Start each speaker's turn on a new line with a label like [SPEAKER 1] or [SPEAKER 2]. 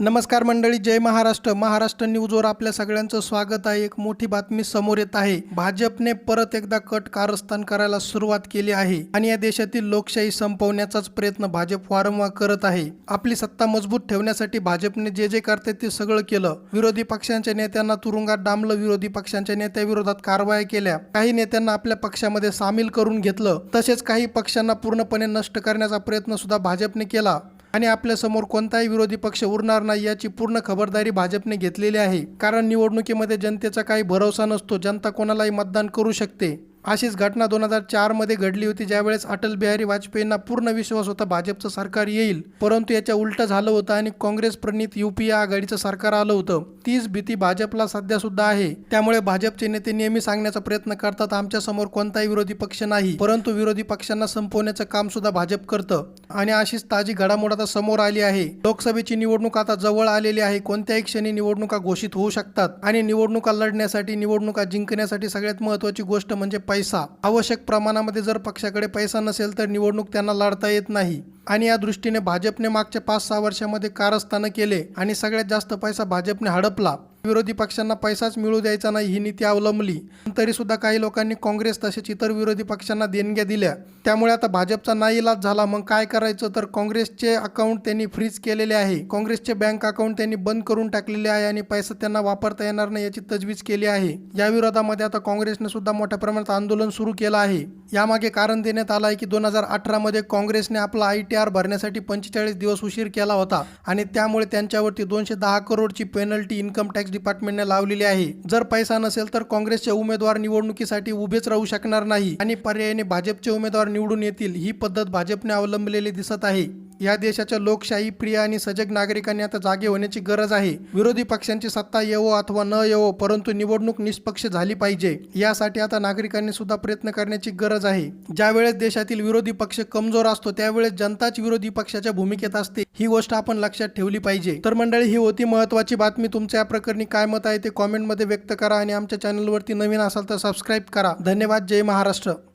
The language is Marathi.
[SPEAKER 1] नमस्कार मंडळी जय महाराष्ट्र. महाराष्ट्र न्यूजवर आपल्या सगळ्यांचं स्वागत आहे. एक मोठी बातमी समोर येत आहे. भाजपने परत एकदा कट कारस्थान करायला सुरुवात केली आहे आणि या देशातील लोकशाही संपवण्याचाच प्रयत्न भाजप वारंवार करत आहे. आपली सत्ता मजबूत ठेवण्यासाठी भाजपने जे जे करते ते सगळं केलं. विरोधी पक्षांच्या नेत्यांना तुरुंगात डांबलं विरोधी पक्षांच्या नेत्याविरोधात कारवाया केल्या. काही नेत्यांना आपल्या पक्षामध्ये सामील करून घेतलं. तसेच काही पक्षांना पूर्णपणे नष्ट करण्याचा प्रयत्न सुद्धा भाजपने केला. आणि आपल्यासमोर कोणताही विरोधी पक्ष उरणार नाही याची पूर्ण खबरदारी भाजपने घेतलेली आहे. कारण निवडणुकीमध्ये जनतेचा काही भरोसा नसतो. जनता कोणालाही मतदान करू शकते. अशीच घटना दोन हजार चारमध्ये घडली होती ज्यावेळेस अटल बिहारी वाजपेयींना पूर्ण विश्वास होता भाजपचं सरकार येईल. परंतु याच्या उलटं झालं होतं आणि काँग्रेस प्रणित युपीए आघाडीचं सरकार आलं होतं. तीच भीती भाजपला सध्या सुद्धा आहे. त्यामुळे भाजपचे नेते नेहमी सांगण्याचा प्रयत्न करतात आमच्यासमोर कोणताही विरोधी पक्ष नाही. परंतु विरोधी पक्षांना संपवण्याचं काम सुद्धा भाजप करतं. आणि अशीच ताजी घडामोड आता समोर आली आहे. लोकसभेची निवडणूक आता जवळ आलेली आहे. कोणत्याही क्षणी निवडणुका घोषित होऊ शकतात. आणि निवडणुका लढण्यासाठी निवडणुका जिंकण्यासाठी सगळ्यात महत्वाची गोष्ट म्हणजे पैसा. आवश्यक प्रमाणामध्ये जर पक्षाकडे पैसा नसेल तर निवडणूक त्यांना लढता येत नाही. आणि या दृष्टीने भाजपने मागच्या पाच सहा वर्षामध्ये कारस्थानं केले आणि सगळ्यात जास्त पैसा भाजपने हडपला. विरोधी पक्षांना पैसाच मिळू द्यायचा नाही ही नीती अवलंबली. तरी सुद्धा काही लोकांनी काँग्रेस तसेच इतर विरोधी पक्षांना देणग्या दिल्या. त्यामुळे आता भाजपचा नाही इलाज झाला. मग काय करायचं? तर काँग्रेसचे अकाउंट त्यांनी फ्रीज केलेले आहे. काँग्रेसचे बँक अकाउंट त्यांनी बंद करून टाकलेले आहे आणि पैसा त्यांना वापरता येणार नाही याची तजवीज केली आहे. या विरोधामध्ये आता काँग्रेसने सुद्धा मोठ्या प्रमाणात आंदोलन सुरू केलं आहे. यामागे कारण देण्यात आलं आहे की दोन हजार अठरामध्ये काँग्रेसने आपला आय टी टी आर भरण्यासाठी पंचेचाळीस दिवस उशीर केला होता आणि त्यामुळे त्यांच्यावरती दोनशे दहा करोडची पेनल्टी इन्कम टॅक्स डिपार्टमेंटने लावलेली आहे. जर पैसा नसेल तर काँग्रेसचे उमेदवार निवडणुकीसाठी उभेच राहू शकणार नाही आणि पर्यायाने भाजपचे उमेदवार निवडून येतील ही पद्धत भाजपने अवलंबलेली दिसत आहे. या देशाच्या लोकशाही प्रिय आणि सजग नागरिकांनी आता जागे होण्याची गरज आहे. विरोधी पक्षांची सत्ता येवो अथवा न येवो परंतु निवडणूक निष्पक्ष झाली पाहिजे. यासाठी आता नागरिकांनी सुद्धा प्रयत्न करण्याची गरज आहे. ज्यावेळेस देशातील विरोधी पक्ष कमजोर असतो त्यावेळेस जनताच विरोधी पक्षाच्या भूमिकेत असते. ही गोष्ट आपण लक्षात ठेवली पाहिजे. तर मंडळी ही होती महत्वाची बातमी. तुमच्या या प्रकरणी काय मत आहे ते कॉमेंटमध्ये व्यक्त करा आणि आमच्या चॅनलवरती नवीन असाल तर सबस्क्राईब करा. धन्यवाद. जय महाराष्ट्र.